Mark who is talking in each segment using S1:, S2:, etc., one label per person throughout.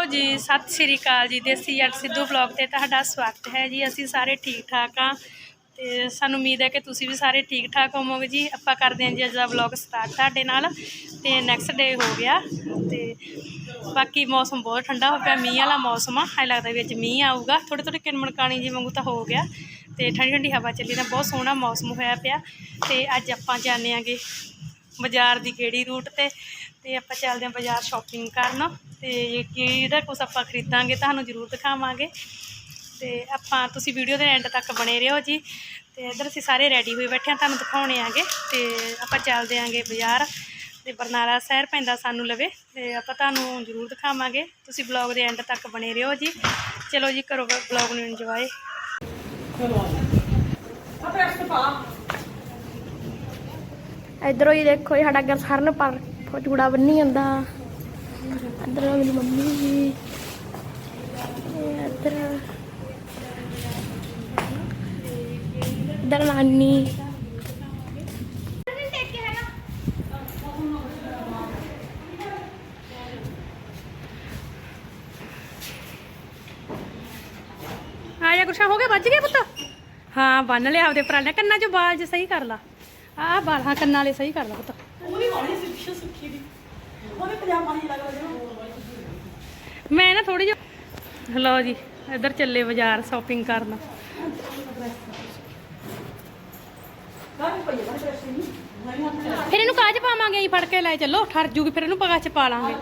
S1: ਲਓ ਜੀ, ਸਤਿ ਸ੍ਰੀ ਅਕਾਲ ਜੀ, ਦੇਸੀ ਜੱਟ ਸਿੱਧੂ ਬਲੌਗ ਤੇ ਤੁਹਾਡਾ ਸਵਾਗਤ ਹੈ ਜੀ, ਅਸੀਂ ਸਾਰੇ ਠੀਕ ਠਾਕ ਆ ਤੇ ਸਾਨੂੰ ਉਮੀਦ ਹੈ ਕਿ ਤੁਸੀਂ ਵੀ ਸਾਰੇ ਠੀਕ ਠਾਕ ਹੋਵੋਗੇ ਜੀ, ਆਪਾਂ ਕਰਦੇ ਹਾਂ ਜੀ ਅੱਜ ਦਾ ਬਲੌਗ ਸਟਾਰਟ ਤੁਹਾਡੇ ਨਾਲ ਤੇ ਨੈਕਸਟ ਡੇ ਹੋ ਗਿਆ ਤੇ ਬਾਕੀ ਮੌਸਮ ਬਹੁਤ ਠੰਡਾ ਹੋ ਪਿਆ, ਮੀਂਹ ਵਾਲਾ ਮੌਸਮ ਆ ਐ ਲੱਗਦਾ ਵੀ ਅੱਜ ਮੀਂਹ ਆਊਗਾ ਥੋੜੇ ਥੋੜੇ ਕਿਨਮਣਕਾਣੀ ਜੀ ਵਾਂਗੂ ਤਾਂ ਹੋ ਗਿਆ ਤੇ ਠੰਡੀ ਠੰਡੀ ਹਵਾ ਚੱਲੀ ਨਾ ਬਹੁਤ ਸੋਹਣਾ ਮੌਸਮ ਹੋਇਆ ਪਿਆ ਤੇ ਅੱਜ ਆਪਾਂ ਜਾਂਦੇ ਆਂਗੇ ਬਾਜ਼ਾਰ ਦੀ ਕਿਹੜੀ ਰੂਟ ਤੇ ਤੇ ਆਪਾਂ ਚੱਲਦੇ ਹਾਂ ਬਾਜ਼ਾਰ ਸ਼ਾਪਿੰਗ ਕਰਨ। ਤੇ ਇਹਦਾ ਕੁਝ ਆਪਾਂ ਖਰੀਦਾਂਗੇ ਤੁਹਾਨੂੰ ਜ਼ਰੂਰ ਦਿਖਾਵਾਂਗੇ। ਤੇ ਆਪਾਂ ਤੁਸੀਂ ਵੀਡੀਓ ਦੇ ਐਂਡ ਤੱਕ ਬਣੇ ਰਹੋ ਜੀ। ਤੇ ਇੱਧਰ ਅਸੀਂ ਸਾਰੇ ਰੈਡੀ ਹੋਏ ਬੈਠੇ ਹਾਂ, ਤੁਹਾਨੂੰ ਦਿਖਾਉਣੇ ਆਂਗੇ। ਤੇ ਆਪਾਂ ਚੱਲਦੇ ਆਂਗੇ ਬਾਜ਼ਾਰ ਤੇ ਬਰਨਾਲਾ ਸ਼ਹਿਰ ਪੈਂਦਾ ਸਾਨੂੰ ਲਵੇ ਤੇ ਆਪਾਂ ਤੁਹਾਨੂੰ ਜ਼ਰੂਰ ਦਿਖਾਵਾਂਗੇ। ਤੁਸੀਂ ਬਲੌਗ ਦੇ ਐਂਡ ਤੱਕ ਬਣੇ ਰਹੋ ਜੀ। ਚਲੋ ਜੀ ਕਰੋ ਬਲੌਗ ਨੂੰ ਇੰਜੋਏ
S2: ਇਧਰੋਂ ਹੀ ਦੇਖੋ ਜੀ, ਸਾਡਾ ਗਰਸਰਨ ਪਰ ਚੂੜਾ ਬੰਨੀ ਜਾਂਦਾ। ਇਧਰ ਮੇਰੀ ਮੰਮੀ ਜੀ। ਇਧਰ ਇਧਰ ਨਾਨੀ।
S1: ਆ ਗੁਰਸ਼ਾ ਹੋ ਗਿਆ, ਵੱਜ ਗਿਆ ਪੁੱਤ? ਹਾਂ, ਬੰਨ ਲਿਆ ਆਪਦੇ ਪਰਾਂਡੇ ਕੰਨਾਂ 'ਚ ਬਾਲ ਜੇ ਸਹੀ ਕਰ ਲਾ। ਆਹ ਬਾਲ, ਹਾਂ, ਕੰਨਾਂ ਵਾਲੇ ਸਹੀ ਕਰ ਲਾ ਪੁੱਤ। ਮੈਂ ਨਾ ਥੋੜੀ ਜਿਹੀ ਲਓ ਜੀ ਇੱਧਰ ਚੱਲੇ ਬਾਜ਼ਾਰ ਸ਼ਾਪਿੰਗ ਕਰਨ। ਫਿਰ ਇਹਨੂੰ ਕਾਜ ਪਾਵਾਂਗੇ? ਅਸੀਂ ਫੜ ਕੇ ਲੈ ਚੱਲੋ ਠਰ ਜੂਗੀ ਫਿਰ ਇਹਨੂੰ ਕੱਚ ਪਾ ਲਾਂਗੇ?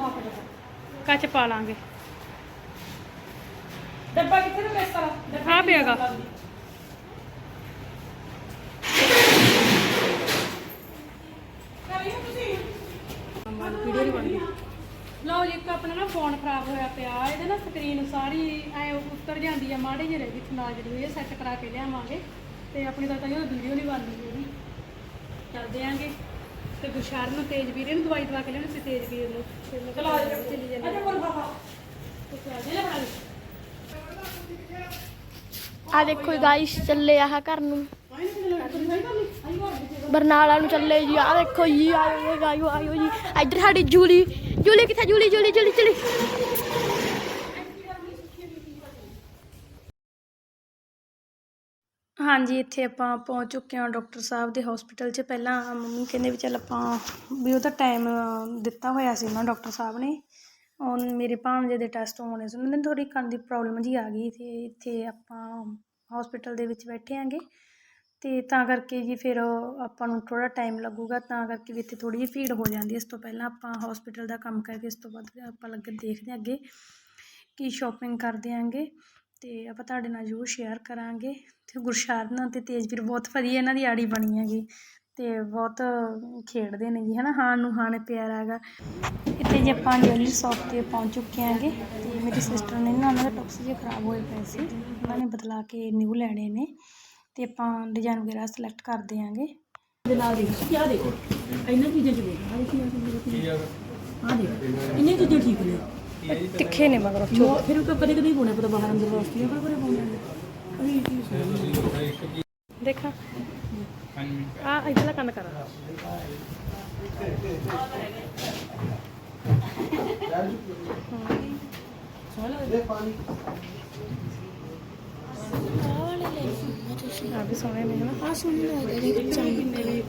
S1: ਕੱਚ ਪਾ ਲਾਂਗੇ?
S3: ਡੱਬਾ ਕਿੱਥੇ ਨੂੰ ਇਸ ਤਰ੍ਹਾਂ
S1: ਆ ਪਿਆਗਾ ਵੀਡੀਓ ਨਹੀਂ ਬਣਦੀ ਲਓ ਜੀ ਇੱਕ ਆਪਣਾ ਨਾ ਫੋਨ ਖਰਾਬ ਹੋਇਆ ਪਿਆ। ਇਹਦੇ ਨਾ ਸਕਰੀਨ ਸਾਰੀ ਐ ਉੱਤਰ ਜਾਂਦੀ ਆ ਮਾੜੀ ਜਿਹੀ ਰਹਿ ਗਈ ਜਿਹੜੀ ਹੋਈ ਸੈੱਟ ਕਰਾ ਕੇ ਲਿਆਵਾਂਗੇ। ਤੇ ਆਪਣੀ ਤਾਂ ਤਾਂ ਇਹ ਵੀਡੀਓ ਨਹੀਂ ਬਣਦੀ ਇਹਦੀ। ਚੱਲਦੇ ਆਂਗੇ। ਤੇ ਗੁਸ਼ਾਰ ਨੂੰ ਤੇਜ ਵੀਰੇ ਨੂੰ ਦਵਾਈ ਦਵਾ ਕੇ ਲੈਣੀ ਸੀ ਤੇਜ ਵੀਰ ਨੂੰ। ਫਿਰ ਮੈਂ
S3: ਚਲੋ ਆ ਜਾਓ
S1: ਚੱਲੀ ਜਾਂਦੀ
S3: ਅਜੇ ਬੋਲ ਬਾਬਾ
S1: ਤੇ ਚੱਲਦੇ ਆ ਬਣਾ ਲਈ।
S2: ਆ ਦੇਖੋ ਗਾਇਸ ਚੱਲੇ ਆਹ ਘਰ ਨੂੰ। ਬਰਨਾਲਾ ਨੂੰ ਚੱਲੇ ਜੀ ਆ ਦੇਖੋ ਜੀ ਆਇਓ ਆਇਓ ਆਇਓ ਜੀ। ਇੱਧਰ ਸਾਡੀ ਜੂਲੀ ਜੂਲੀ ਕਿੱਥੇ, ਜੂਲੀ ਜੂਲੀ ਜੂਲੀ ਜੂਲੀ।
S1: ਹਾਂਜੀ, ਇੱਥੇ ਆਪਾਂ ਪਹੁੰਚ ਚੁੱਕੇ ਹਾਂ ਡਾਕਟਰ ਸਾਹਿਬ ਦੇ ਹਸਪੀਟਲ 'ਚ। ਪਹਿਲਾਂ ਮੰਮੀ ਕਹਿੰਦੇ ਵੀ ਚੱਲ ਆਪਾਂ ਵੀ ਉਹਦਾ ਟਾਈਮ ਦਿੱਤਾ ਹੋਇਆ ਸੀ ਉਹਨਾਂ ਡਾਕਟਰ ਸਾਹਿਬ ਨੇ। ਉਹ ਮੇਰੇ ਭਾਣਜੇ ਦੇ ਟੈਸਟ ਹੋਣੇ ਸੀ। ਉਹਨਾਂ ਨੇ ਥੋੜੀ ਕੰਨ ਦੀ ਪ੍ਰੋਬਲਮ ਜੀ ਆ ਗਈ ਤੇ ਇੱਥੇ ਆਪਾਂ ਹਸਪੀਟਲ ਦੇ ਵਿੱਚ ਬੈਠੇ ਆਂਗੇ ਅਤੇ ਤਾਂ ਕਰਕੇ ਜੀ ਫਿਰ ਆਪਾਂ ਨੂੰ ਥੋੜ੍ਹਾ ਟਾਈਮ ਲੱਗੂਗਾ, ਤਾਂ ਕਰਕੇ ਵੀ ਇੱਥੇ ਥੋੜ੍ਹੀ ਜਿਹੀ ਭੀੜ ਹੋ ਜਾਂਦੀ ਇਸ ਤੋਂ ਪਹਿਲਾਂ ਆਪਾਂ ਹੋਸਪਿਟਲ ਦਾ ਕੰਮ ਕਰਕੇ ਇਸ ਤੋਂ ਬਾਅਦ ਆਪਾਂ ਲੱਗੇ ਦੇਖਦੇ ਹਾਂ ਅੱਗੇ ਕੀ ਸ਼ੋਪਿੰਗ ਕਰਦੇ ਆਂਗੇ ਅਤੇ ਆਪਾਂ ਤੁਹਾਡੇ ਨਾਲ ਜ਼ਰੂਰ ਸ਼ੇਅਰ ਕਰਾਂਗੇ। ਤੇ ਗੁਰਸ਼ਰਨ ਤੇ ਤੇਜਵੀਰ ਬਹੁਤ ਵਧੀਆ ਇਹਨਾਂ ਦੀ ਆੜੀ ਬਣੀ ਹੈਗੀ ਅਤੇ ਬਹੁਤ ਖੇਡਦੇ ਨੇ ਜੀ ਹੈ ਨਾ ਹਾਣ ਨੂੰ ਹਾਣ ਪਿਆਰਾ ਹੈਗਾ। ਇੱਥੇ ਜੀ ਆਪਾਂ ਜਵੈਲਰੀ ਸ਼ਾਪ ਤੇ ਪਹੁੰਚ ਚੁੱਕੇ ਆਂਗੇ ਅਤੇ ਮੇਰੀ ਸਿਸਟਰ ਨੇ ਨਾ ਉਹਨਾਂ ਦੇ ਟੋਕਸ ਜੇ ਖਰਾਬ ਹੋਏ ਪਏ ਸੀ। ਉਹਨਾਂ ਨੇ ਬਦਲਾ ਕੇ ਨਿਊ ਲੈਣੇ ਨੇ। ਤੇ ਆਪਾਂ ਡਿਜ਼ਾਈਨ ਵਗੈਰਾ ਸਿਲੈਕਟ ਕਰਦੇ ਆਂਗੇ
S3: ਦੇ ਨਾਲ ਦੇਖ ਕੀ ਆ ਦੇਖੋ ਇਹਨਾਂ ਚੀਜ਼ਾਂ ਚ ਦੇਖ ਆ ਦੇਖੀ ਆ? ਦੇਖ ਇੰਨੇ ਚੀਜ਼ਾਂ ਠੀਕ ਨੇ।
S1: ਤਿੱਖੇ ਨੇ ਮਗਰ
S3: ਜੋ ਫਿਰ ਉਹ ਕਦੇ ਕਦੇ ਹੋਣਾ ਪਤਾ ਬਾਹਰ ਅੰਦਰ ਵਾਸਤੇ ਪਰ ਪਰੇ ਪਾਉਂਦੇ ਨੇ ਅਰੇ ਕੀ ਸੋਹਣਾ
S1: ਦੇਖਾਂ। ਆ ਇਧਰਲਾ ਕੰਨ ਕਰ। ਆ ਵੀ ਸੋਹਣੇ ਨੇ ਹਨਾ
S2: ਆ ਸੁਣ ਲਓ ਇਹਦੇ ਚਾਹੀਦੇ
S1: ਵੀ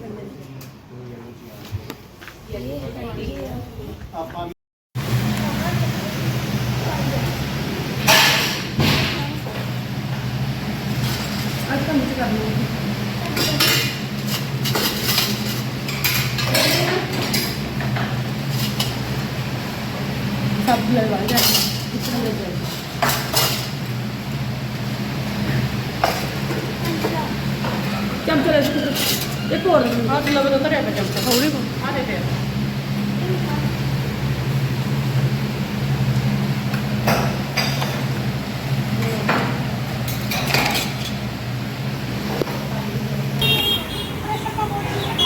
S3: ਅੱਜ ਤਾਂ ਮੁੱਚ ਕਰ ਲਓ ਸਬਜ਼ੀ ਜਾਏ ਕਿਸ ਤਰ੍ਹਾਂ ਦੇ ਜਾਏ ਚਮਚਾ ਲੈ ਸਕੋ ਇੱਕ ਹੋਰ ਆ। ਤੇ ਲਵੇ ਉਤਰਿਆ ਪਿਆ ਚਮਚਾ
S1: ਹੌਲੀ
S3: ਆ ਦੇ ਪਿਆ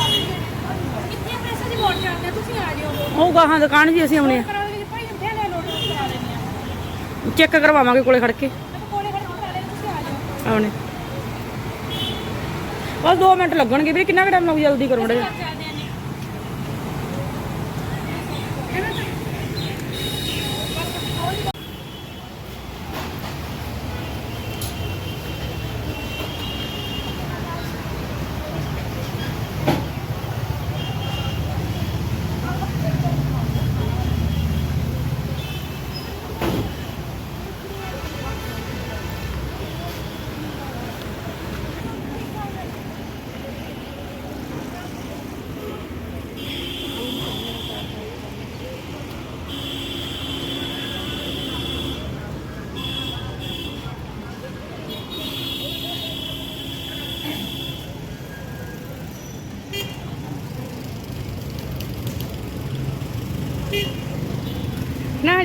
S1: ਕਿੱਥੇ ਪੈਸੇ ਦੀ ਵੋਟ ਜਾਂਦੇ ਤੁਸੀਂ ਆ ਜਿਓ
S3: ਉਹ ਗਾਹਾਂ ਦੁਕਾਨ ਵੀ ਅਸੀਂ ਆਉਣੇ
S1: ਕਰਾ ਦੇ ਭਾਈ ਉੱਥੇ ਲੈ ਲੋੜ ਕਰਾ ਲੈਣੇ ਆ
S3: ਚੈੱਕ ਕਰਵਾਵਾਂਗੇ ਕੋਲੇ ਖੜ ਕੇ
S1: ਮੈਂ ਕੋਲੇ ਖੜੇ ਕਰਾ ਲੈ ਤੁਸੀਂ ਆ ਜਾਓ
S3: ਆਉਣੇ। ਬਸ 2 ਮਿੰਟ ਲੱਗਣਗੇ ਵੀਰੇ ਕਿੰਨਾ ਕੁ ਟਾਈਮ ਲੱਗ ਜਲਦੀ ਕਰੋ ਮੜਾ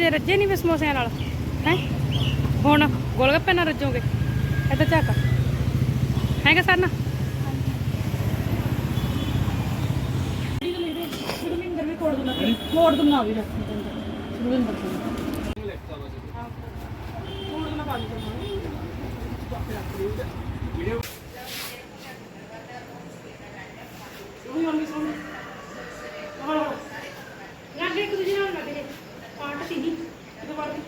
S1: ਹਜੇ ਰੱਜੇ ਨਹੀਂ ਵੇ ਸਮੋਸਿਆਂ ਨਾਲ, ਹੈ? ਹੁਣ ਗੋਲਗੱਪੇ ਨਾਲ ਰੱਜੋਗੇ, ਇੱਧਰ ਝਾਕ। ਹੈਗਾ ਸਰ ਨਾ?
S3: ਸੁਰਵਿੰਦਰ ਵੀ ਕੋੜ ਦਿੰਦਾ ਕੋੜ ਦਿੰਦਾ ਵੀ ਰੱਖ ਸੁਰਵਿੰਦਰ ਕੋੜ ਦਿੰਦਾ ਪਾ ਉਹੀ ਮੰਮੀ ਸੋਹਣੀ ਹਾਂ
S1: ਲੱਗ ਇੱਕ ਦੂਜੇ ਨਾਲ ਲੱਗ ਜੇ ਪਾਰਟ ਸੀ ਨਹੀਂ ਇਹ ਪਾਰਟੀ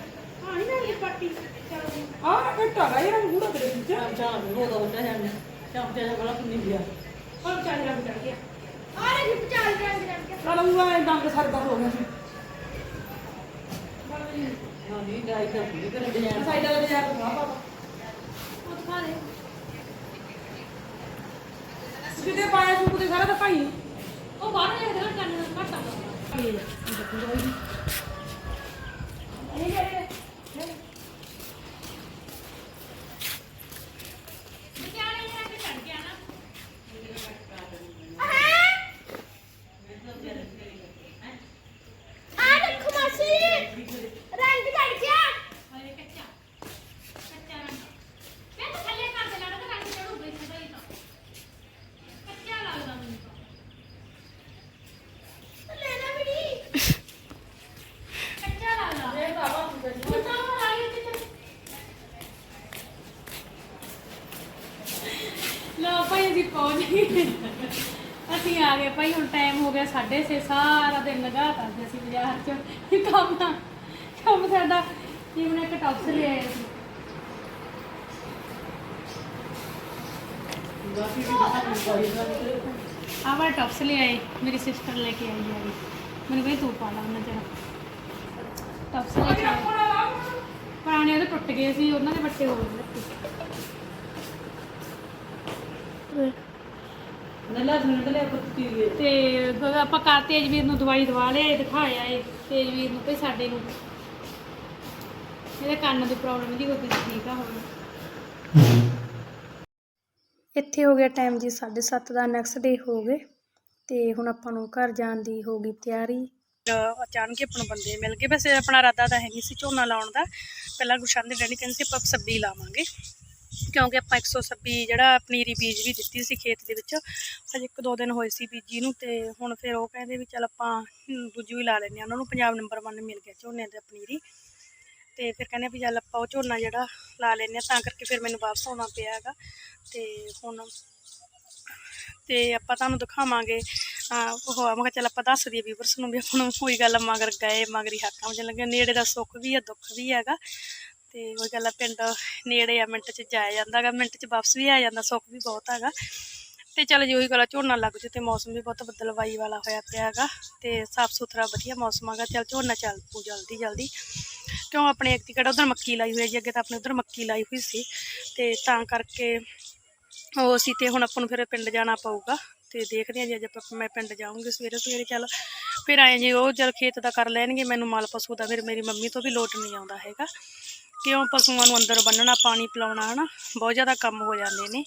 S1: ਹਾਂ ਨਹੀਂ ਨਾ ਇਹ ਪਾਰਟੀ ਚਲੋ
S3: ਆਹ ਘਟਾ ਗਾ ਯਾਰ ਗੂੜਾ ਤੇਰੇ ਵਿੱਚ ਚਾਹ ਹੋ ਦੋ ਤੇ ਚਾਹ ਤੇ ਬੜਾ ਪੁੰਨੀ ਗਿਆ।
S1: ਹੁਣ ਚੱਲ ਰੰਗ ਚੜ ਗਿਆ।
S2: ਆਰੇ ਜੀ ਚਾਲ ਰੰਗ ਰੰਗ ਕੇ
S3: ਚਲ ਉਹ ਐਂ ਦੰਦ ਸਰਦਾ ਹੋ ਗਿਆ। ਸੀ ਹਾਂ ਨਹੀਂ ਡਾਈ ਤਾਂ ਪੂਰੀ ਕਰ ਡਿਜ਼ਾਈਨ ਸਾਈਡਾਂ ਦਾ ਡਿਜ਼ਾਈਨ ਬਣਾ ਪਾਪਾ
S2: ਉਹ ਦਿਖਾ ਦੇ।
S3: ਜਿੱਦੇ ਪਾਇਆ ਸੂਪ ਦੇ ਸਾਰਾ ਤਾਂ ਭਾਈ।
S2: ਉਹ ਬਾਹਰ ਲੈ ਕੇ ਕੰਨ ਘੱਟ ਆ। ਆ ਦੇਖੋ ਮਾਸੀ ਰੰਗ ਚੜ ਗਿਆ
S1: ਹਲੇ ਕੱਚਾ ਕੱਚਾ ਰੰਗ ਮੈਂ ਤਾਂ ਥੱਲੇ ਕਰ ਦੇਣਾ ਤਾਂ ਰੰਗ ਚੜੂਗਾ ਇਸ ਦਾ ਹੀ ਤਾਂ ਕੱਚਾ ਲੱਗਦਾ ਮੈਨੂੰ ਤਾਂ
S2: ਲੈਣਾ ਬੜੀ
S1: ਕੱਚਾ ਲੱਗਦਾ ਇਹ ਬਾਬਾ ਹੁਣ ਤਾਂ ਉਹ ਆ ਗਈ ਤੇ ਲੋ ਭਾਈ ਅਸੀਂ ਪਹੁੰਚ ਗਏ ਅਸੀਂ ਆ ਗਏ ਭਾਈ ਹੁਣ ਟਾਈਮ ਹੋ ਗਿਆ 6:30 ਸਾਰਾ ਦਿਨ ਲਗਾਤਾ ਅੱਜ ਅਸੀਂ ਬਾਜ਼ਾਰ ਚ ਕੰਮ ਕੰਮ ਸਾਡਾ ਜੀਵਨ ਇੱਕ ਟੌਪਸ ਲੈ ਆਏ ਸੀ? ਆਵਾ ਟੌਪਸ ਲੈ ਆਏ ਮੇਰੀ ਸਿਸਟਰ ਲੈ ਕੇ ਆਈ ਹੈ ਮੈਨੂੰ ਕਹਿੰਦੀ ਤੂੰ ਪਾ ਲਾ ਉਹਨਾਂ ਜਰਾ। ਟੌਪਸ ਲੈ ਕੇ ਆਏ। ਪੁਰਾਣੇ ਉਹਦੇ ਟੁੱਟ ਗਏ ਸੀ ਉਹਨਾਂ ਦੇ ਬੱਟੇ ਹੋਰ ਲੱਗੇ
S3: ਨੱਲਾ ਸੁਣ ਤੇ ਲੈ ਕੁੱਤੀ
S1: ਤੇ ਆਪਾਂ ਕਰ ਤੇਜਵੀਰ ਨੂੰ ਦਵਾਈ ਦਵਾ ਲਿਆ ਦਿਖਾਇਆ ਏ। ਤੇਜਵੀਰ ਨੂੰ ਭਈ ਸਾਡੇ ਨੂੰ। ਇਹਦੇ ਕੰਨ ਦੀ ਪ੍ਰੋਬਲਮ ਦੀ ਕੋਈ ਠੀਕ ਆ ਹੁਣ। ਇੱਥੇ ਹੋ ਗਿਆ ਟਾਈਮ ਜੀ 7:30 ਦਾ ਨੈਕਸਟ ਡੇ ਹੋ ਗਏ ਤੇ ਹੁਣ ਆਪਾਂ ਨੂੰ ਘਰ ਜਾਣ ਦੀ ਹੋ ਗਈ ਤਿਆਰੀ। ਅਚਾਨਕ ਹੀ ਆਪਾਂ ਨੂੰ ਬੰਦੇ ਮਿਲ ਗਏ। ਵੈਸੇ ਆਪਣਾ ਇਰਾਦਾ ਤਾਂ ਹੈ ਨਹੀਂ ਸੀ ਝੋਨਾ ਲਾਉਣ ਦਾ। ਪਹਿਲਾਂ ਗੁਸ਼ਾਨ ਦੇ ਡੈਡੀ ਕਹਿੰਦੇ ਸੀ ਆਪਾਂ ਸੱਬੀ ਲਾਵਾਂਗੇ। ਕਿਉਂਕਿ ਆਪਾਂ 126 ਜਿਹੜਾ ਪਨੀਰੀ ਬੀਜ ਵੀ ਦਿੱਤੀ ਸੀ ਖੇਤ ਦੇ ਵਿੱਚ। ਹਜੇ ਇੱਕ ਦੋ ਦਿਨ ਹੋਏ ਸੀ ਬੀਜੀ ਨੂੰ ਤੇ ਹੁਣ ਫਿਰ ਉਹ ਕਹਿੰਦੇ ਵੀ ਚੱਲ ਆਪਾਂ ਦੂਜੀ ਵੀ ਲਾ ਲੈਂਦੇ ਆ ਉਹਨਾਂ ਨੂੰ ਪੰਜਾਬ ਨੰਬਰ 1 ਮਿਲ ਗਿਆ ਝੋਨੇ ਦਾ ਪਨੀਰੀ। ਤੇ ਫਿਰ ਕਹਿੰਦੇ ਵੀ ਚੱਲ ਆਪਾਂ ਉਹ ਝੋਨਾ ਜਿਹੜਾ ਲਾ ਲੈਂਦੇ ਆ ਤਾਂ ਕਰਕੇ ਫਿਰ ਮੈਨੂੰ ਵਾਪਸ ਆਉਣਾ ਪਿਆ ਹੈਗਾ। ਤੇ ਹੁਣ ਤੇ ਆਪਾਂ ਤੁਹਾਨੂੰ ਦਿਖਾਵਾਂਗੇ। ਅਹ ਉਹ ਮੈਂ ਕਿਹਾ ਚੱਲ ਆਪਾਂ ਦੱਸ ਦਈਏ ਵੀਵਰਸ ਨੂੰ ਵੀ ਆਪਾਂ ਨੂੰ ਕੋਈ ਗੱਲ ਮਗਰ ਗਏ, ਮਗਰੀ ਹੱਕਾਂ ਵਿੱਚ ਲੱਗੇ। ਨੇੜੇ ਦਾ ਸੁੱਖ ਵੀ ਹੈ ਦੁੱਖ ਵੀ ਹੈਗਾ। ਤੇ ਉਹ ਗੱਲ ਪਿੰਡ ਨੇੜੇ ਆ, ਮਿੰਟ 'ਚ ਜਾਇਆ ਜਾਂਦਾ ਹੈਗਾ। ਮਿੰਟ 'ਚ ਵਾਪਸ ਵੀ ਆ ਜਾਂਦਾ, ਸੁੱਖ ਵੀ ਬਹੁਤ ਹੈਗਾ। ਤੇ ਚੱਲ ਜੀ ਉਹੀ ਗੱਲ ਝੋਨਾ ਲੱਗ ਜੂ ਤੇ ਮੌਸਮ ਵੀ ਬਹੁਤ ਬੱਦਲਵਾਈ ਵਾਲਾ ਹੋਇਆ ਪਿਆ ਹੈਗਾ। ਤੇ ਸਾਫ਼ ਸੁਥਰਾ ਵਧੀਆ ਮੌਸਮ ਹੈਗਾ। ਚੱਲ ਝੋਨਾ ਚੱਲ ਪੂ ਜਲਦੀ ਜਲਦੀ ਕਿਉਂ ਆਪਣੇ ਇੱਕ ਕਿਹੜਾ ਉਧਰ ਮੱਕੀ ਲਾਈ ਹੋਈ ਹੈ ਜੀ, ਅੱਗੇ ਤਾਂ ਆਪਣੇ ਉਧਰ ਮੱਕੀ ਲਾਈ ਹੋਈ ਸੀ ਤੇ ਤਾਂ ਕਰਕੇ ਉਹ ਸੀ ਤੇ ਹੁਣ ਆਪਾਂ ਨੂੰ ਫਿਰ ਪਿੰਡ ਜਾਣਾ ਪਊਗਾ ਤੇ ਦੇਖਦੇ ਹਾਂ ਜੀ, ਅੱਜ ਆਪਾਂ ਮੈਂ ਪਿੰਡ ਜਾਊਂਗੀ ਸਵੇਰੇ ਸਵੇਰੇ, ਚੱਲ ਫਿਰ ਆਏ ਜੀ, ਉਹ ਜਲ ਖੇਤ ਦਾ ਕਰ ਲੈਣਗੇ, ਮੈਨੂੰ ਮਾਲ ਪਸ਼ੂ ਦਾ, ਫਿਰ ਮੇਰੀ ਮੰਮੀ ਤੋਂ ਵੀ ਲੋਟ ਨਹੀਂ ਆਉਂਦਾ ਹੈਗਾ। ਕਿਉਂ ਪਸ਼ੂਆਂ ਨੂੰ ਅੰਦਰ ਬੰਨਣਾ, ਪਾਣੀ ਪਿਲਾਉਣਾ, ਹਨਾ, ਬਹੁਤ ਜ਼ਿਆਦਾ ਕੰਮ ਹੋ ਜਾਂਦੇ ਨੇ।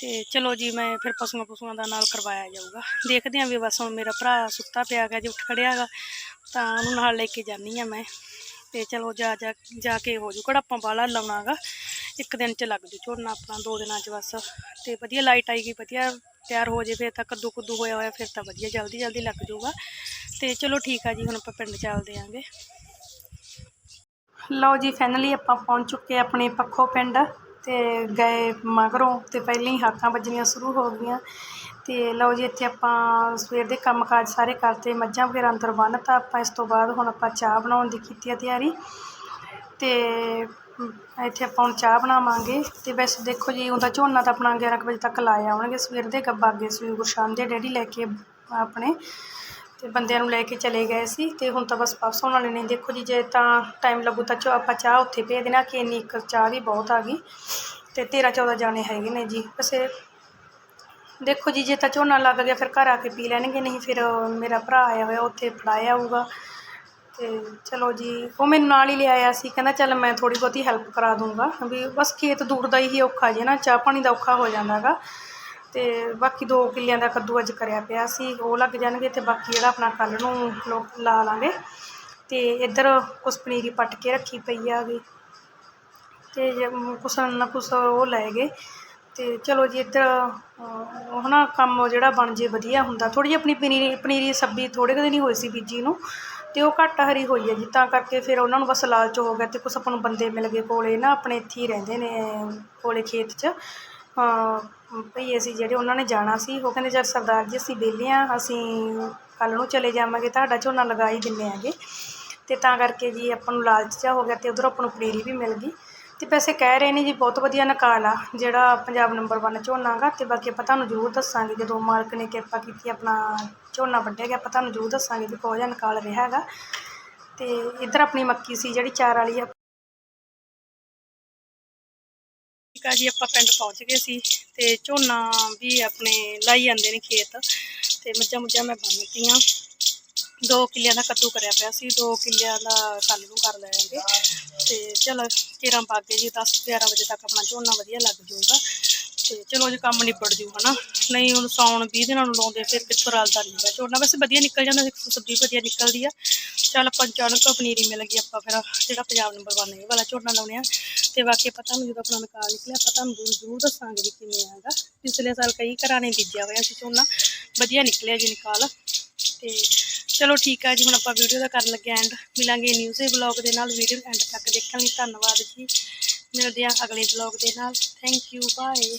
S1: ਤੇ ਚਲੋ ਜੀ, ਮੈਂ ਫਿਰ ਪਸ਼ੂਆਂ ਪਸ਼ੂਆਂ ਦਾ ਨਾਲ ਕਰਵਾਇਆ ਜਾਊਗਾ। ਦੇਖਦੇ ਹਾਂ ਵੀ ਬਸ ਹੁਣ ਮੇਰਾ ਭਰਾ ਸੁੱਤਾ ਪਿਆ ਗਾ ਜੀ ਉੱਠ ਖੜਿਆ ਗਾ ਤਾਂ ਉਹਨੂੰ ਨਾਲ ਲੈ ਕੇ ਜਾਨੀ ਆ ਮੈਂ। ਤੇ ਚਲੋ ਜਾ ਜਾ ਜਾ ਕੇ ਹੋ ਜੂ ਕਿਹੜਾ ਆਪਾਂ ਬਾਹਲਾ ਲਾਉਣਾ ਗਾ। ਇੱਕ ਦਿਨ ਚ ਲੱਗ ਜੂ ਝੋਨਾ ਆਪਣਾ, ਦੋ ਦਿਨਾਂ ਚ ਬਸ। ਤੇ ਵਧੀਆ ਲਾਈਟ ਆਏਗੀ ਵਧੀਆ ਤਿਆਰ ਹੋ ਜੇ, ਫਿਰ ਤਾਂ ਕੱਦੂ ਕੁੱਦੂ ਹੋਇਆ ਹੋਇਆ, ਫਿਰ ਤਾਂ ਵਧੀਆ, ਜਲਦੀ ਜਲਦੀ ਲੱਗ ਜੂਗਾ। ਤੇ ਚਲੋ ਠੀਕ ਆ ਜੀ, ਹੁਣ ਆਪਾਂ ਪਿੰਡ ਚੱਲਦੇ ਆਂਗੇ। ਲਓ ਜੀ ਫਾਈਨਲੀ ਆਪਾਂ ਪਹੁੰਚ ਚੁੱਕੇ ਆਪਣੇ ਪੱਖੋ ਪਿੰਡ। ਤੇ ਗਏ ਮਗਰੋਂ, ਤੇ ਪਹਿਲਾਂ ਹੀ ਹਾਕਾਂ ਵੱਜਣੀਆਂ ਸ਼ੁਰੂ ਹੋ ਗਈਆਂ। ਅਤੇ ਲਓ ਜੀ ਇੱਥੇ ਆਪਾਂ ਸਵੇਰ ਦੇ ਕੰਮਕਾਜ ਸਾਰੇ ਕਰਤੇ, ਮੱਝਾਂ ਵਗੈਰਾ ਅੰਦਰ ਬੰਨ੍ਹਤਾ ਆਪਾਂ, ਇਸ ਤੋਂ ਬਾਅਦ ਹੁਣ ਆਪਾਂ ਚਾਹ ਬਣਾਉਣ ਦੀ ਕੀਤੀ ਆ ਤਿਆਰੀ। ਤੇ ਇੱਥੇ ਆਪਾਂ ਹੁਣ ਚਾਹ ਬਣਾਵਾਂਗੇ। ਤੇ ਵੈਸੇ ਦੇਖੋ ਜੀ, ਉਹਦਾ ਝੋਨਾ ਤਾਂ ਆਪਣਾ 11 ਕੁ ਵਜੇ ਤੱਕ ਲਾਇਆ ਆਉਣਗੇ। ਸਵੇਰ ਦੇ ਗੱਬਾ ਅੱਗੇ ਸੂਈ ਗੁਰਸ਼ਾਨ ਦੇ ਡੈਡੀ ਲੈ ਕੇ ਆਪਣੇ, ਤੇ ਬੰਦਿਆਂ ਨੂੰ ਲੈ ਕੇ ਚਲੇ ਗਏ ਸੀ। ਤੇ ਹੁਣ ਤਾਂ ਬਸ ਵਾਪਸ ਆਉਣ ਵਾਲੇ ਨੇ। ਦੇਖੋ ਜੀ, ਜੇ ਤਾਂ ਟਾਈਮ ਲੱਗੂ ਤਾਂ ਚੋ, ਆਪਾਂ ਚਾਹ ਉੱਥੇ ਭੇਜ ਦੇਣਾ ਕਿ ਇੰਨੀ ਇੱਕ ਚਾਹ ਵੀ ਬਹੁਤ ਆ ਗਈ। ਤੇ 13 14 ਜਾਣੇ ਹੈਗੇ ਨੇ ਜੀ। ਵੈਸੇ ਦੇਖੋ ਜੀ, ਜੇ ਤਾਂ ਝੋਨਾ ਲੱਗ ਗਿਆ, ਫਿਰ ਘਰ ਆ ਕੇ ਪੀ ਲੈਣਗੇ, ਨਹੀਂ ਫਿਰ ਮੇਰਾ ਭਰਾ ਆਇਆ ਹੋਇਆ, ਉੱਥੇ ਫੜਾਇਆ ਆਊਗਾ। ਤੇ ਚਲੋ ਜੀ, ਉਹ ਮੈਨੂੰ ਨਾਲ ਹੀ ਲਿਆਇਆ ਸੀ, ਕਹਿੰਦਾ ਚੱਲ ਮੈਂ ਥੋੜੀ ਬਹੁਤੀ ਹੈਲਪ ਕਰਾ ਦੂੰਗਾ, ਵੀ ਬਸ ਖੇਤ ਦੂਰ ਦਾ ਹੀ ਔਖਾ ਜੇ ਨਾ, ਚਾਹ ਪਾਣੀ ਦਾ ਔਖਾ ਹੋ ਜਾਂਦਾ ਗਾ। ਤੇ ਬਾਕੀ ਦੋ ਕਿੱਲਿਆਂ ਦਾ ਕੱਦੂ ਅੱਜ ਕਰਿਆ ਪਿਆ ਸੀ, ਉਹ ਲੱਗ ਜਾਣਗੇ, ਤੇ ਬਾਕੀ ਜਿਹੜਾ ਆਪਣਾ ਕੱਲ ਨੂੰ ਲੋ- ਲਾ ਲਾਂਗੇ। ਤੇ ਇੱਧਰ ਕੁਛ ਪਨੀਰੀ ਪੱਟ ਕੇ ਰੱਖੀ ਪਈ ਆ ਗਈ ਤੇ ਜੇ ਕੁਛ ਨਾ ਕੁਛ ਉਹ ਲੈ ਗਏ। ਤੇ ਚਲੋ ਜੀ ਇੱਧਰ ਅਹ, ਨਾ ਕੰਮ ਜਿਹੜਾ ਬਣ ਜੇ ਵਧੀਆ ਹੁੰਦਾ। ਥੋੜੀ ਜਿਹੀ ਆਪਣੀ ਪਨੀਰੀ ਪਨੀਰੀ ਸੱਬੀ ਥੋੜੇ ਕੁ ਦਿਨ ਹੀ ਹੋਈ ਸੀ ਬੀਜੀ ਨੂੰ ਤੇ ਉਹ ਘੱਟ ਹਰੀ ਹੋਈ ਹੈ ਜੀ ਤਾਂ ਕਰਕੇ ਫਿਰ ਉਹਨਾਂ ਨੂੰ ਬਸ ਲਾਲਚ ਹੋ ਗਿਆ ਤੇ ਕੁਛ ਆਪਾਂ ਨੂੰ ਬੰਦੇ ਮਿਲ ਗਏ ਕੋਲੇ ਨਾ ਆਪਣੇ ਇੱਥੇ ਹੀ ਰਹਿੰਦੇ ਨੇ ਕੋਲੇ ਖੇਤ 'ਚ। ਅਹ ਭਈਏ ਸੀ ਜਿਹੜੇ ਉਹਨਾਂ ਨੇ ਜਾਣਾ ਸੀ ਉਹ ਕਹਿੰਦੇ ਜਦ ਸਰਦਾਰ ਜੀ ਅਸੀਂ ਵਿਹਲੇ ਹਾਂ ਅਸੀਂ ਕੱਲ ਨੂੰ ਚਲੇ ਜਾਵਾਂਗੇ ਤੁਹਾਡਾ ਝੋਨਾ ਲਗਾ ਹੀ ਦਿੰਦੇ ਆਂਗੇ ਤੇ ਤਾਂ ਕਰਕੇ ਜੀ ਆਪਾਂ ਨੂੰ ਲਾਲਚ ਜਿਹਾ ਹੋ ਗਿਆ ਤੇ ਉਧਰ ਆਪਾਂ ਨੂੰ ਪਨੀਰੀ ਵੀ ਮਿਲ ਗਈ। ਤੇ ਪੈਸੇ ਕਹਿ ਰਹੇ ਨੇ ਜੀ, ਬਹੁਤ ਵਧੀਆ ਨਕਾਲ ਆ, ਜਿਹੜਾ ਪੰਜਾਬ ਨੰਬਰ 1 ਝੋਨਾ ਗਾ, ਤੇ ਬਾਕੀ ਆਪਾਂ ਤੁਹਾਨੂੰ ਜ਼ਰੂਰ ਦੱਸਾਂਗੇ, ਜਦੋਂ ਮਾਲਕ ਨੇ ਕਿਰਪਾ ਕੀਤੀ ਆਪਣਾ ਝੋਨਾ ਵੱਢਿਆ ਗਿਆ, ਆਪਾਂ ਤੁਹਾਨੂੰ ਜ਼ਰੂਰ ਦੱਸਾਂਗੇ ਵੀ ਕਿਹੋ ਜਿਹਾ ਨਕਾਲ ਰਿਹਾ ਹੈਗਾ। ਤੇ ਇੱਧਰ ਆਪਣੀ ਮੱਕੀ ਸੀ, ਜਿਹੜੀ ਚਾਰ ਵਾਲੀ ਆ। ਠੀਕ ਆ ਜੀ, ਆਪਾਂ ਪਿੰਡ ਪਹੁੰਚ ਗਏ ਸੀ, ਤੇ ਝੋਨਾ ਵੀ ਆਪਣੇ ਲਾਈ ਜਾਂਦੇ ਨੇ ਖੇਤ, ਤੇ ਮੱਝਾਂ ਮੁੱਝਾਂ ਮੈਂ ਬੰਨਤੀਆਂ ਦੋ ਕਿੱਲਿਆਂ ਦਾ ਕੱਦੂ ਕਰਿਆ ਪਿਆ ਸੀ, ਦੋ ਕਿੱਲਿਆਂ ਦਾ ਕੱਲ੍ਹ ਨੂੰ ਕਰ ਲੈਣਗੇ ਤੇ ਚਲੋ ਕੇਰਾਂ ਪਾ ਕੇ ਜੀ 10 11 ਵਜੇ ਤੱਕ ਆਪਣਾ ਝੋਨਾ ਵਧੀਆ ਲੱਗ ਜਾਊਗਾ। ਤੇ ਚਲੋ ਜੇ ਕੰਮ ਨਿਬੜ ਜੂ ਹਨਾ, ਨਹੀਂ ਹੁਣ ਸੌਣ 20 ਦਿਨਾਂ ਨੂੰ ਲਾਉਂਦੇ, ਫਿਰ ਕਿੱਥੋਂ ਰਲਦਾ ਨਹੀਂ ਹੈਗਾ ਝੋਨਾ। ਵੈਸੇ ਵਧੀਆ ਨਿਕਲ ਜਾਂਦਾ ਸਬਜ਼ੀ ਵਧੀਆ ਨਿਕਲਦੀ ਆ। ਚੱਲ ਆਪਾਂ ਨੂੰ ਅਚਾਨਕ ਪਨੀਰੀ ਮਿਲ ਗਈ ਆਪਾਂ ਫਿਰ, ਜਿਹੜਾ ਪੰਜਾਬ ਨੰਬਰ 1 ਇਹ ਵਾਲਾ ਝੋਨਾ ਲਾਉਣੇ ਆ। ਤੇ ਬਾਕੀ ਪਤਾ ਨੂੰ ਜਦੋਂ ਆਪਣਾ ਨਿਕਾਲ ਨਿਕਲਿਆ ਪਤਾ ਨੂੰ ਜ਼ਰੂਰ ਜ਼ਰੂਰ ਦੱਸਾਂਗੇ ਵੀ ਕਿਵੇਂ ਆਗਾ ਪਿਛਲੇ ਸਾਲ ਕਈ ਘਰਾਂ ਨੇ ਬੀਜਿਆ ਹੋਇਆ ਸੀ ਝੋਨਾ, ਵਧੀਆ ਨਿਕਲਿਆ ਜੀ ਨਿਕਾਲ। ਤੇ ਚਲੋ ਠੀਕ ਆ ਜੀ, ਹੁਣ ਆਪਾਂ ਵੀਡੀਓ ਦਾ ਕਰਨ ਲੱਗੇ ਐਂਡ ਮਿਲਾਂਗੇ ਨਿਊਜ਼ ਦੇ ਬਲੌਗ ਦੇ ਨਾਲ। ਵੀਡੀਓ ਐਂਡ ਤੱਕ ਦੇਖਣ ਲਈ ਧੰਨਵਾਦ ਜੀ। ਮਿਲਦੇ ਆ ਅਗਲੇ ਬਲੌਗ ਦੇ ਨਾਲ। Thank you bye